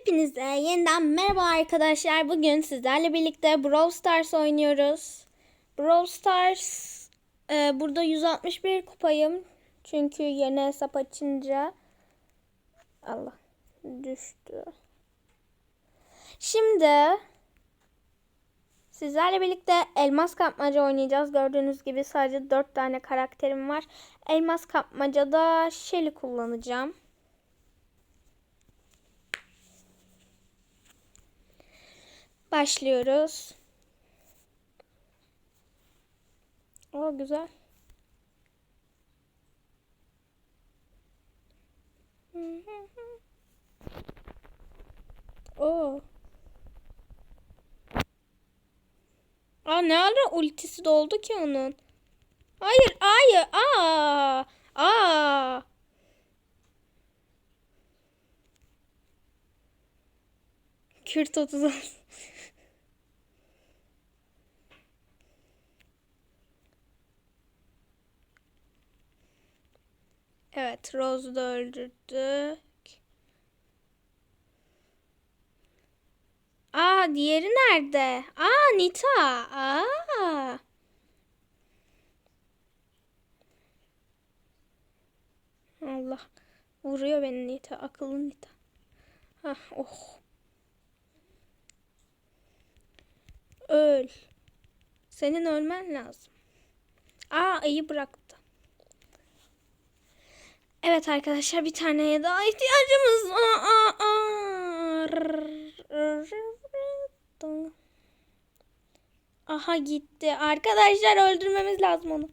Hepinize yeniden merhaba arkadaşlar. Bugün sizlerle birlikte Brawl Stars oynuyoruz. Brawl Stars e, burada 161 kupayım. Çünkü yeni hesap açınca Allah düştü. Şimdi sizlerle birlikte elmas kapmaca oynayacağız. Gördüğünüz gibi sadece 4 tane karakterim var. Elmas kapmacada Shelly kullanacağım. Başlıyoruz. O güzel. Oo. Aa ne ara ultisi doldu ki onun? Hayır, hayır. Aa! Aa! Kürt 36. Evet, Rose'u da öldürdük. Aa, diğeri nerede? Aa, Nita. Aa. Allah. Vuruyor beni Nita. Akıllı Nita. Hah, oh. Öl. Senin ölmen lazım. Aa, ayı bıraktı. Evet arkadaşlar bir taneye daha ihtiyacımız var. Aha gitti. Arkadaşlar öldürmemiz lazım onu.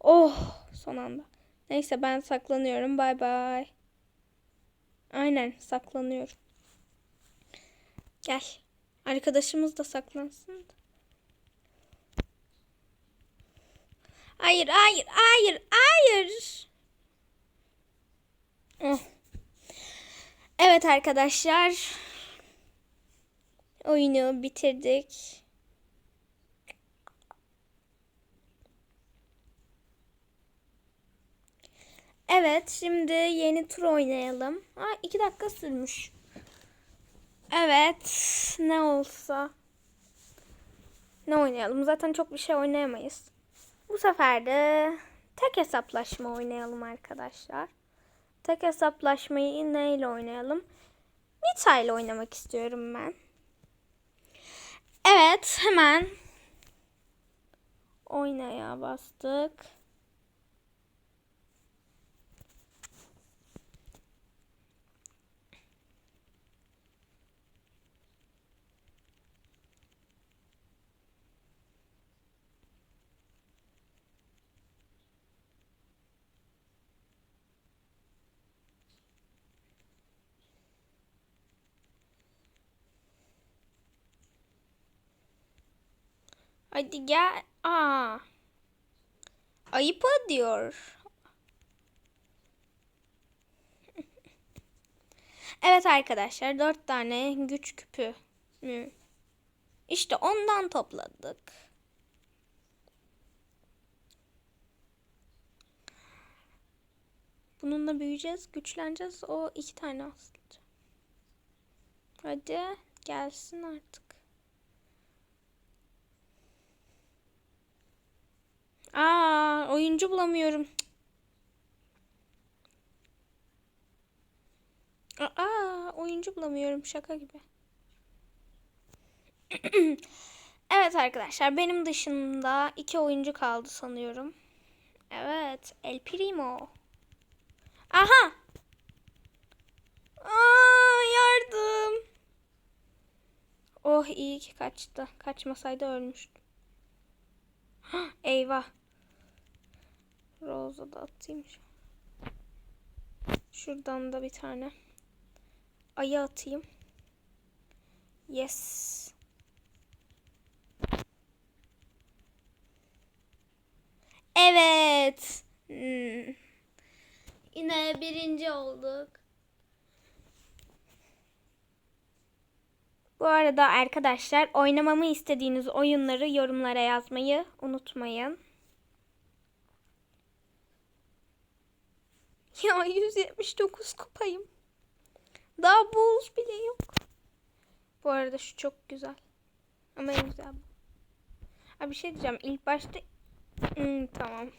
Oh son anda. Neyse ben saklanıyorum. Bay bay. Aynen saklanıyorum. Gel. Arkadaşımız da saklansın. Hayır, hayır, hayır, hayır. Oh. Evet arkadaşlar. Oyunu bitirdik. Evet, şimdi yeni tur oynayalım. Ha, iki dakika sürmüş. Evet, ne olsa. Ne oynayalım? Zaten çok bir şey oynayamayız. Bu sefer de tek hesaplaşma oynayalım arkadaşlar. Tek hesaplaşmayı neyle oynayalım? Nita ile oynamak istiyorum ben. Evet hemen oynaya bastık. Hadi gel. Aa. Ayıp ediyor. Evet arkadaşlar dört tane güç küpü? İşte ondan topladık. Bununla büyüyeceğiz, güçleneceğiz. O iki tane aslında. Hadi gelsin artık. Aa, oyuncu bulamıyorum. Aa, oyuncu bulamıyorum şaka gibi. evet arkadaşlar benim dışında iki oyuncu kaldı sanıyorum. Evet, El Primo. Aha! Aa, yardım. Oh iyi ki kaçtı. Kaçmasaydı ölmüştü. Eyvah. Rose'a da atayım. Şuradan da bir tane. Ayı atayım. Yes. Evet. Hmm. Yine birinci olduk. Bu arada arkadaşlar oynamamı istediğiniz oyunları yorumlara yazmayı unutmayın. Ya 179 kupayım. Daha buz bile yok. Bu arada şu çok güzel. Ama en güzel bu. Ha bir şey diyeceğim. İlk başta Hmm, tamam.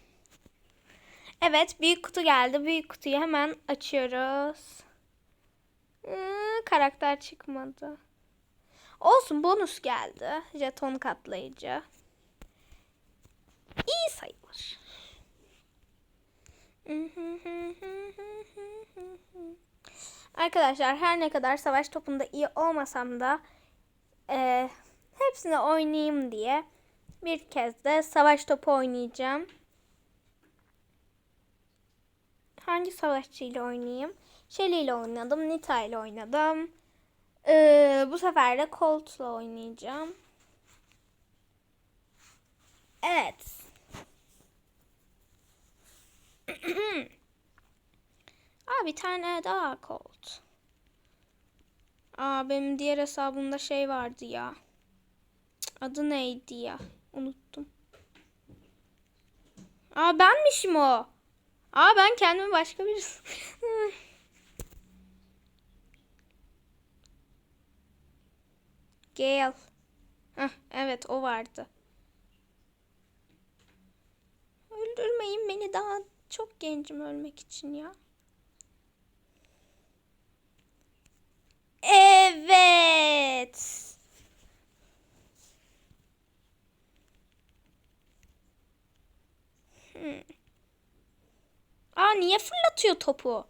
Evet büyük kutu geldi. Büyük kutuyu hemen açıyoruz. Hmm, karakter çıkmadı. Olsun bonus geldi. Jeton katlayıcı. İyi sayılır. Arkadaşlar her ne kadar savaş topunda iyi olmasam da e, hepsini oynayayım diye bir kez de savaş topu oynayacağım. Hangi savaşçıyla oynayayım? Shelly ile oynadım, Nita ile oynadım. Ee, bu sefer de Colt'la oynayacağım. Evet. Aa bir tane daha Colt. Aa benim diğer hesabımda şey vardı ya. Adı neydi ya? Unuttum. Aa benmişim o. Aa ben kendimi başka bir Gale. Heh, evet o vardı. Öldürmeyin beni daha çok gencim ölmek için ya. Evet. Hmm. Aa niye fırlatıyor topu?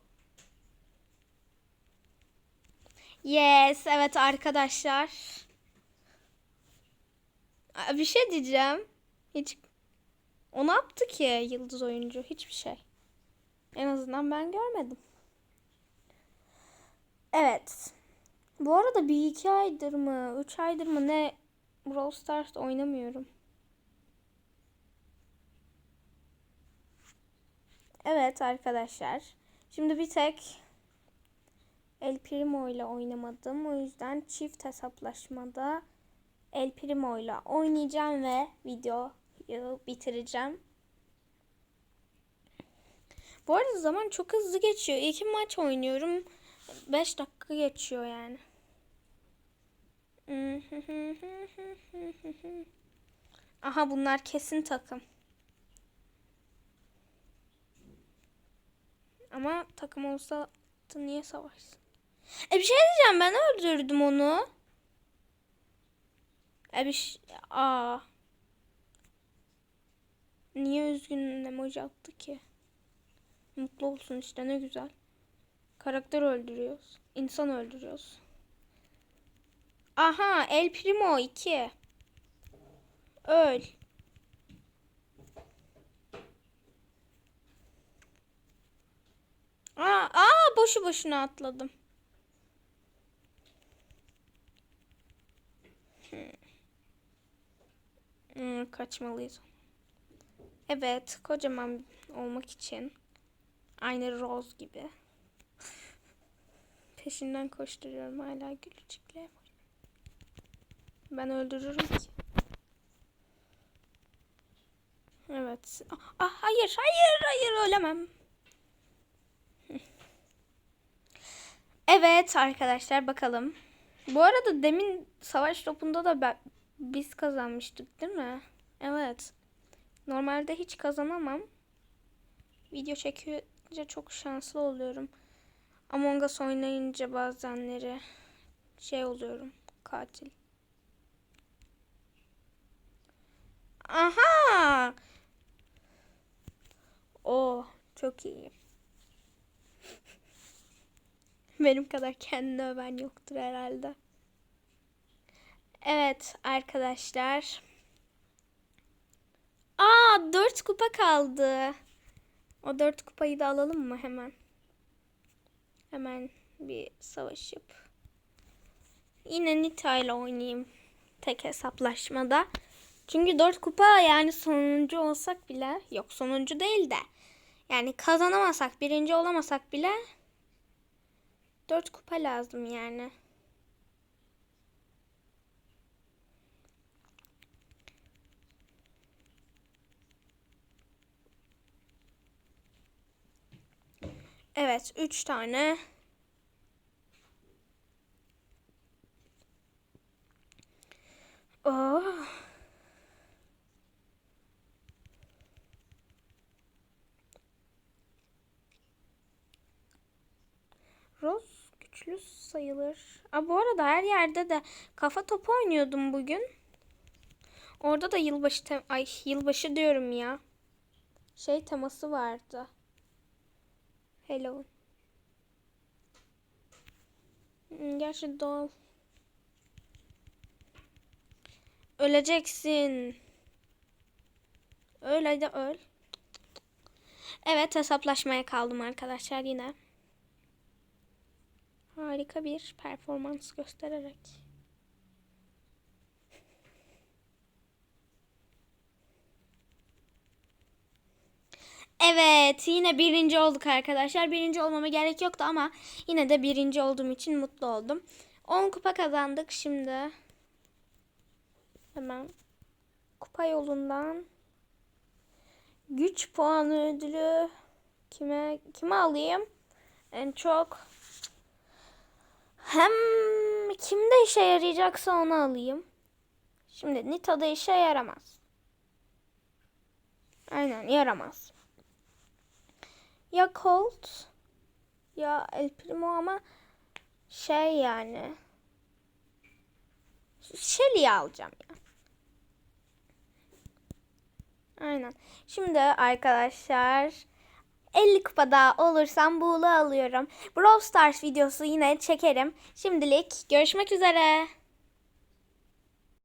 Yes, evet arkadaşlar. Bir şey diyeceğim. Hiç o ne yaptı ki yıldız oyuncu? Hiçbir şey. En azından ben görmedim. Evet. Bu arada bir iki aydır mı, üç aydır mı ne Brawl Stars oynamıyorum. Evet arkadaşlar. Şimdi bir tek El Primo ile oynamadım. O yüzden çift hesaplaşmada El Primo ile oynayacağım ve videoyu bitireceğim. Bu arada zaman çok hızlı geçiyor. İki maç oynuyorum. 5 dakika geçiyor yani. Aha bunlar kesin takım. Ama takım olsa niye savaşsın? E bir şey diyeceğim ben öldürdüm onu. E bir şey... Aa. Niye üzgün emoji attı ki? Mutlu olsun işte ne güzel. Karakter öldürüyoruz. İnsan öldürüyoruz. Aha El Primo 2. Öl. Aa, aa boşu boşuna atladım. Hmm. Hmm, kaçmalıyız. Evet, kocaman olmak için aynı Rose gibi peşinden koşturuyorum hala gülücükle. Ben öldürürüm ki. Evet. Ah, hayır, hayır, hayır ölemem. Evet arkadaşlar bakalım. Bu arada demin savaş topunda da ben, biz kazanmıştık değil mi? Evet. Normalde hiç kazanamam. Video çekince çok şanslı oluyorum. Among Us oynayınca bazenleri şey oluyorum. Katil. Aha! O çok iyi. Benim kadar kendini öven yoktur herhalde. Evet arkadaşlar. Aa 4 kupa kaldı. O 4 kupayı da alalım mı hemen? Hemen bir savaşıp. Yine Nita ile oynayayım. Tek hesaplaşmada. Çünkü 4 kupa yani sonuncu olsak bile yok sonuncu değil de yani kazanamasak birinci olamasak bile 4 kupa lazım yani. Evet 3 tane. Oh. Rose güçlü sayılır. Aa, bu arada her yerde de kafa topu oynuyordum bugün. Orada da yılbaşı tem ay yılbaşı diyorum ya. Şey teması vardı. Hello. Hmm, Gerçi doğal. Öleceksin. Öl hadi öl. Evet hesaplaşmaya kaldım arkadaşlar yine. Harika bir performans göstererek. Evet yine birinci olduk arkadaşlar. Birinci olmama gerek yoktu ama yine de birinci olduğum için mutlu oldum. 10 kupa kazandık şimdi. Hemen kupa yolundan güç puanı ödülü kime kime alayım? En çok hem kimde işe yarayacaksa onu alayım. Şimdi Nita'da işe yaramaz. Aynen yaramaz. Ya Colt ya El Primo ama şey yani Shelly'i alacağım ya. Aynen. Şimdi arkadaşlar 50 kupa daha olursam buğulu alıyorum. Brawl Stars videosu yine çekerim. Şimdilik görüşmek üzere.